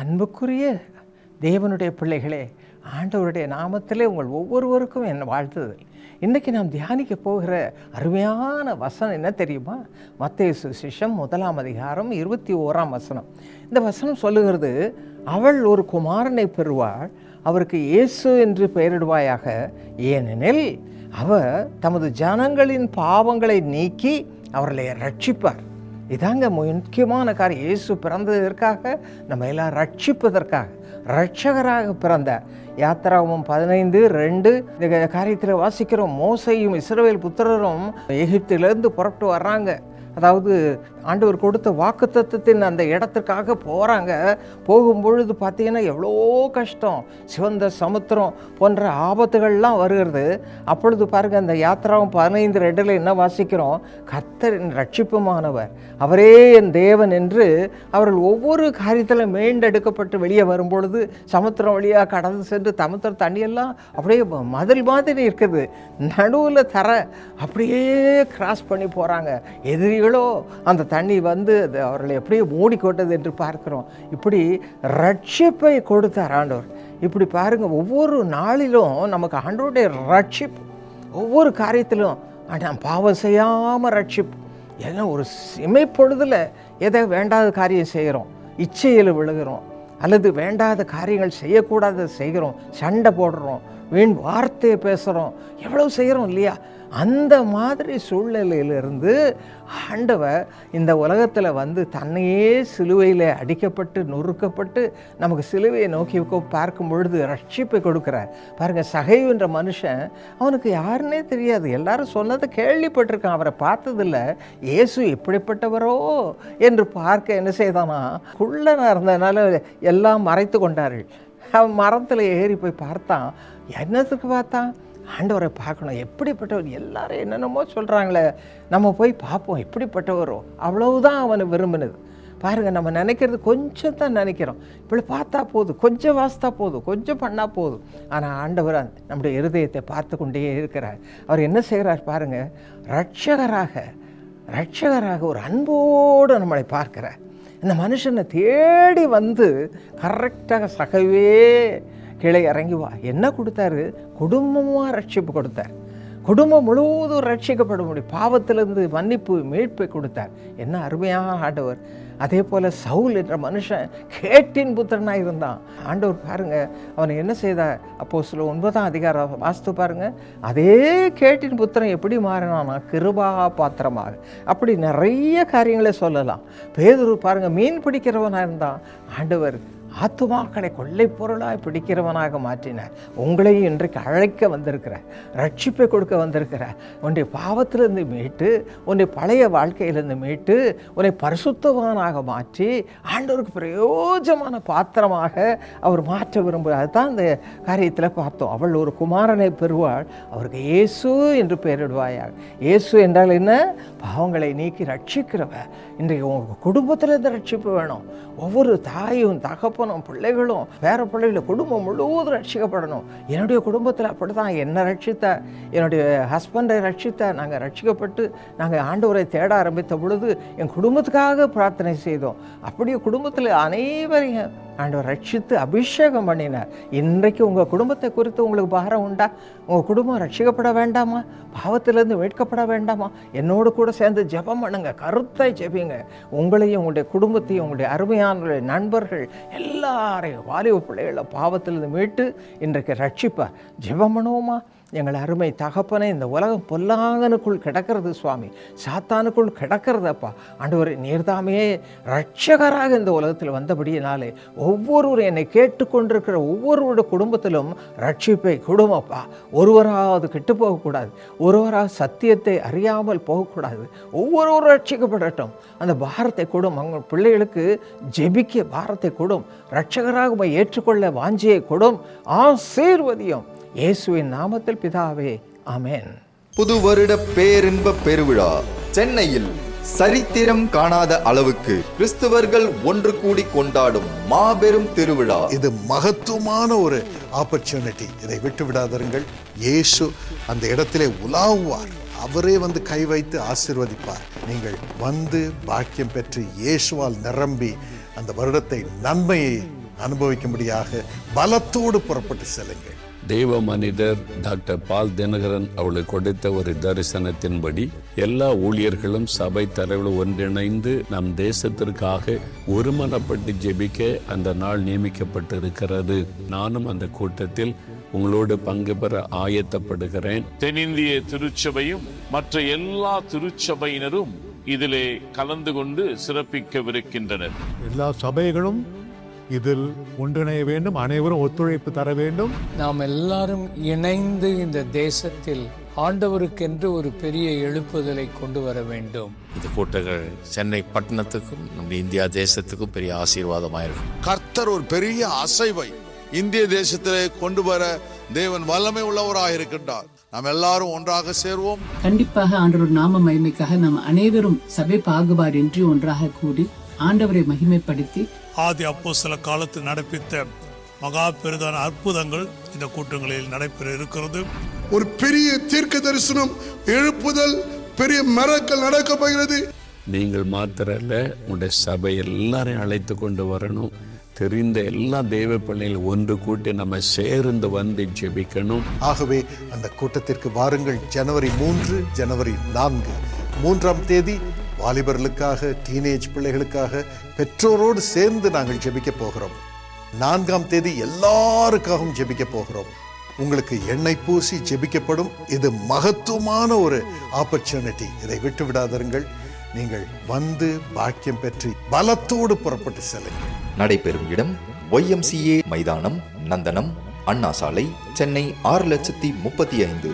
அன்புக்குரிய தேவனுடைய பிள்ளைகளே ஆண்டவருடைய நாமத்திலே உங்கள் ஒவ்வொருவருக்கும் என் வாழ்த்துதல். இன்றைக்கி நாம் தியானிக்க போகிற அருமையான வசனம் என்ன தெரியுமா? மத்திய சுசிஷம் முதலாம் அதிகாரம் இருபத்தி ஓராம் வசனம். இந்த வசனம் சொல்லுகிறது அவள் ஒரு குமாரனை பெறுவாள் அவருக்கு இயேசு என்று பெயரிடுவாயாக. ஏனெனில் அவர் தமது ஜனங்களின் பாவங்களை நீக்கி அவர்களை ரட்சிப்பார் இதாங்க முக்கியமான காரியம். இயேசு பிறந்ததற்காக நம்ம எல்லாம் ரட்சிப்பதற்காக ரட்சகராக பிறந்தார் யாத்திராவும் பதினைந்து ரெண்டு இந்த காரியத்தில் வாசிக்கிறோம். மோசையும் இஸ்ரவேல் புத்திரரும் எகிப்திலேருந்து புறப்பட்டு வர்றாங்க. அதாவது ஆண்டவர் கொடுத்த வாக்குத்தத்தத்தின் அந்த இடத்துக்காக போகிறாங்க போகும்பொழுது பார்த்தீங்கன்னா எவ்வளோ கஷ்டம். சிவந்த சமுத்திரம் போன்ற ஆபத்துகள்லாம் வருகிறது. அப்பொழுது பாருங்கள் அந்த யாத்திராவும் பதினைந்து ரெண்டில் என்ன வாசிக்கிறோம்? கர்த்தரின் ரட்சிப்புமானவர். அவரே என் தேவன் என்று அவர்கள் ஒவ்வொரு காரியத்தில் மீண்டெடுக்கப்பட்டு வெளியே வரும்பொழுது சமுத்திரம் வழியாக கடந்து சென்று சமுத்திர தண்ணியெல்லாம் அப்படியே மதில் மாதிரி இருக்குது. நடுவில் தர அப்படியே கிராஸ் பண்ணி போகிறாங்க எதிரிகளோ அந்த தண்ணி வந்து அவர்களை எப்படியே மூடிக்கொண்டது என்று பார்க்கிறோம். இப்படி ரட்சிப்பை கொடுத்தார் ஆண்டவர். இப்படி பாருங்கள் ஒவ்வொரு நாளிலும் நமக்கு ஆண்டோருடைய ரட்சிப்பு ஒவ்வொரு காரியத்திலும் ஆனால் பாவம் செய்யாமல் ரட்சிப்பு. ஏன்னா ஒரு இமைப்பொழுதில் எதை வேண்டாத காரியம் செய்கிறோம். இச்சையில் விழுகிறோம். அல்லது வேண்டாத காரியங்கள் செய்யக்கூடாத செய்கிறோம். சண்டை போடுறோம். வீண் வார்த்தையை பேசுகிறோம் எவ்வளோ செய்கிறோம் இல்லையா? அந்த மாதிரி சூழ்நிலையிலிருந்து ஆண்டவர் இந்த உலகத்தில் வந்து தன்னையே சிலுவையில் அடிக்கப்பட்டு நொறுக்கப்பட்டு நமக்கு சிலுவையை நோக்கி பார்க்கும் பொழுது ரட்சிப்பை கொடுக்குறார். பாருங்கள் சகைவுன்ற மனுஷன் அவனுக்கு யாருன்னே தெரியாது. எல்லாரும் சொன்னதை கேள்விப்பட்டிருக்கான். அவரை பார்த்ததில்ல. இயேசு எப்படிப்பட்டவரோ என்று பார்க்க என்ன செய்தானா குள்ளனாக இருந்ததுனால எல்லாம் மறைத்து கொண்டார்கள். அவன் மரத்தில் ஏறி போய் பார்த்தான். என்னத்துக்கு பார்த்தான்? ஆண்டவரை பார்க்கணும். எப்படிப்பட்டவர்? எல்லாரும் என்னென்னமோ சொல்கிறாங்களே நம்ம போய் பார்ப்போம் எப்படிப்பட்டவரோ. அவ்வளவுதான் அவனை விரும்பினது. பாருங்கள் நம்ம நினைக்கிறது கொஞ்சம் தான் நினைக்கிறோம். இப்படி பார்த்தா போதும். கொஞ்சம் வாசித்தா போதும். கொஞ்சம் பண்ணால் போதும். ஆனால் ஆண்டவர் நம்முடைய இருதயத்தை பார்த்து கொண்டே இருக்கிறார். அவர் என்ன செய்கிறார் பாருங்கள் ரட்சகராக ரட்சகராக ஒரு அன்போடு நம்மளை பார்க்கிறார். இந்த மனுஷனை தேடி வந்து கரெக்டாக சகவே கீழே இறங்கி வா. என்ன கொடுத்தாரு? குடும்பமாக ரட்சிப்பு கொடுத்தார். குடும்பம் முழுவதும் ரட்சிக்கப்பட முடியும் பாவத்திலிருந்து மன்னிப்பு மீட்பை கொடுத்தார். என்ன அருமையாக ஆண்டவர். அதே போல் சவுல் என்ற மனுஷன் கேட்டின் புத்திரனாக இருந்தான். ஆண்டவர் பாருங்கள் அவனை என்ன செய்தார்? அப்போ சில ஒன்பதாம் அதிகாரம் வாஸ்து பாருங்கள் அதே கேட்டின் புத்திரன் எப்படி மாறினானா கிருபா பாத்திரமாக. அப்படி நிறைய காரியங்களை சொல்லலாம். பேதூர் பாருங்கள் மீன் பிடிக்கிறவனாக இருந்தான். ஆண்டவர் ஆத்துமாக்களை கொள்ளை பொருளாய் பிடிக்கிறவனாக மாற்றினார். உங்களையும் இன்றைக்கு அழைக்க வந்திருக்கிறார். ரட்சிப்பை கொடுக்க வந்திருக்கிறார். உன்னை பாவத்திலிருந்து மீட்டு உன்னை பழைய வாழ்க்கையிலிருந்து மீட்டு உன்னை பரிசுத்தவானாக மாற்றி ஆண்டவருக்கு பிரயோஜமான பாத்திரமாக அவர் மாற்ற விரும்புகிறார். அதுதான் இந்த காரியத்தில் பார்த்தோம். அவள் ஒரு குமாரனை பெறுவாள். அவருக்கு இயேசு என்று பெயரிடுவாயாக. இயேசு என்றால் என்ன? பாவங்களை நீக்கி ரட்சிக்கிறவ இன்றைக்கு உங்கள் குடும்பத்திலிருந்து ரட்சிப்பு வேணும். ஒவ்வொரு தாயும் தகப்பன் தகப்பனும் பிள்ளைகளும் வேற பிள்ளைகளும் குடும்பம் முழுவதும் ரட்சிக்கப்படணும். என்னுடைய குடும்பத்தில் அப்படி தான் என்னை ரட்சித்த என்னுடைய ஹஸ்பண்டை ரட்சித்த நாங்கள் ரட்சிக்கப்பட்டு நாங்கள் ஆண்டவரை தேட ஆரம்பித்த பொழுது என் குடும்பத்துக்காக பிரார்த்தனை செய்தோம். அப்படியே குடும்பத்தில் அனைவரையும் ஆண்டவர் ரட்சித்து அபிஷேகம் பண்ணினார். இன்றைக்கு உங்கள் குடும்பத்தை குறித்து உங்களுக்கு பாரம் உண்டா? உங்கள் குடும்பம் ரட்சிக்கப்பட வேண்டாமா? பாவத்திலேருந்து மீட்கப்பட வேண்டாமா? என்னோடு கூட சேர்ந்து ஜெபம் பண்ணுங்க கருத்தை ஜெபிங்க. உங்களையும் உங்களுடைய குடும்பத்தையும் உங்களுடைய அருமையான நண்பர்கள் எல்லாரையும் வாலிப பிள்ளைகளை பாவத்திலிருந்து மீட்டு இன்றைக்கு ரட்சிப்பார் ஜெபம் பண்ணுவோமா? எங்கள் அருமை தகப்பனே இந்த உலகம் பொல்லாங்கனுக்குள் கிடக்கிறது சுவாமி. சாத்தானுக்குள் கிடக்கிறதப்பா ஆண்டவர் நீர்தாமே ரட்சகராக இந்த உலகத்தில் வந்தபடியினாலே ஒவ்வொருவரும் என்னை கேட்டுக்கொண்டிருக்கிற ஒவ்வொருவருடைய குடும்பத்திலும் ரட்சிப்பை கொடுமப்பா ஒருவராவது கெட்டு போகக்கூடாது ஒருவராக சத்தியத்தை அறியாமல் போகக்கூடாது. ஒவ்வொருவரும் ரட்சிக்கப்படட்டும் அந்த பாரத்தை கொடும். அவங்க பிள்ளைகளுக்கு ஜெபிக்க பாரத்தை கொடும். ரட்சகராக ஏற்றுக்கொள்ள வாஞ்சியை கொடும். ஆசீர்வதியும். இயேசுவின் நாமத்தில் பிதாவே ஆமென். புது வருட பேரின்ப பெருவிழா. சென்னையில் சரித்திரம் காணாத அளவுக்கு கிறிஸ்தவர்கள் ஒன்று கூடி கொண்டாடும் மாபெரும் திருவிழா. இது மகத்துவமான ஒரு ஆப்பர்ச்சுனிட்டி இதை விட்டு விடாதருங்கள். இயேசு அந்த இடத்திலே உலாவுவார். அவரே வந்து கை வைத்து ஆசீர்வதிப்பார். நீங்கள் வந்து பாக்கியம் பெற்று இயேசுவால் நிரம்பி அந்த வருடத்தை நன்மையை அனுபவிக்கும்படியாக பலத்தோடு புறப்பட்டு செல்லுங்கள். தெய்வ மனிதர் டாக்டர் பால் தினகரன் அவளுக்கு கொடுத்த ஒரு தரிசனத்தின்படி எல்லா ஊழியர்களும் சபை தலைவர்கள் ஒன்றிணைந்து நம் தேசத்திற்காக ஒருமனப்பட்டு ஜெபிக்க அந்த நாள் நியமிக்கப்பட்டிருக்கிறது. நானும் அந்த கூட்டத்தில் உங்களோடு பங்கு பெற ஆயத்தப்படுகிறேன். தென்னிந்திய திருச்சபையும் மற்ற எல்லா திருச்சபையினரும் இதிலே கலந்து கொண்டு சிறப்பிக்கவிருக்கின்றனர். எல்லா சபைகளும் இதில் ஒன்றிணைய வேண்டும் அனைவரும் ஒத்துழைப்பு தர வேண்டும். நாம் எல்லாரும் இணைந்து இந்த தேசத்தில் ஆண்டவருக்கென்று ஒரு பெரிய எழுப்புதலை கொண்டு வர வேண்டும். இந்த கூட்டங்கள் சென்னை பட்டணத்துக்கும் நம்முடைய இந்தியா தேசத்துக்கும் பெரிய ஆசீர்வாதமாக இருக்கும். கர்த்தர் ஒரு பெரிய அசைவை இந்திய தேசத்திலே கொண்டு வர தேவன் வல்லமை உள்ளவராக இருக்கின்றார். நாம் எல்லாரும் ஒன்றாக சேர்வோம். கண்டிப்பாக ஆண்டவர் நாம மகிமைக்காக நாம் அனைவரும் சபை பாகுபாடின்றி ஒன்றாக கூடி ஆண்டவரை மகிமைப்படுத்தி ஆதி அப்போ சில காலத்தில் நடப்பித்த மகா பெரிதான அற்புதங்கள் இந்த கூட்டங்களில் நடைபெற இருக்கிறது. ஒரு பெரிய தீர்க்க தரிசனம் எழுப்புதல் பெரிய மரக்கள் நடக்க போகிறது. நீங்கள் மாத்திரல்ல உங்களுடைய சபை எல்லாரையும் அழைத்து கொண்டு வரணும். தெரிந்த எல்லா தெய்வ பிள்ளைகள் ஒன்று கூட்டி நம்ம சேர்ந்து வந்து ஜெபிக்கணும். ஆகவே அந்த கூட்டத்திற்கு வாருங்கள். ஜனவரி மூன்று ஜனவரி நான்கு மூன்றாம் தேதி வாலிபர்களுக்காக டீனேஜ் பிள்ளைகளுக்காக பெற்றோரோடு சேர்ந்து நாங்கள் ஜெபிக்க போகிறோம். நான்காம் தேதி எல்லாருக்காகவும் ஜெபிக்க போகிறோம். உங்களுக்கு எண்ணெய் பூசி ஜெபிக்கப்படும் இது மகத்துவமான ஒரு ஆப்பர்ச்சுனிட்டி இதை விட்டு விடாதருங்கள். நீங்கள் வந்து பாக்கியம் பெற்று பலத்தோடு புறப்பட்டு செல்லுங்கள். நடைபெறும் இடம் ஒய்எம்சிஏ மைதானம் நந்தனம் அண்ணா சாலை சென்னை ஆறு லட்சத்தி முப்பத்தி ஐந்து.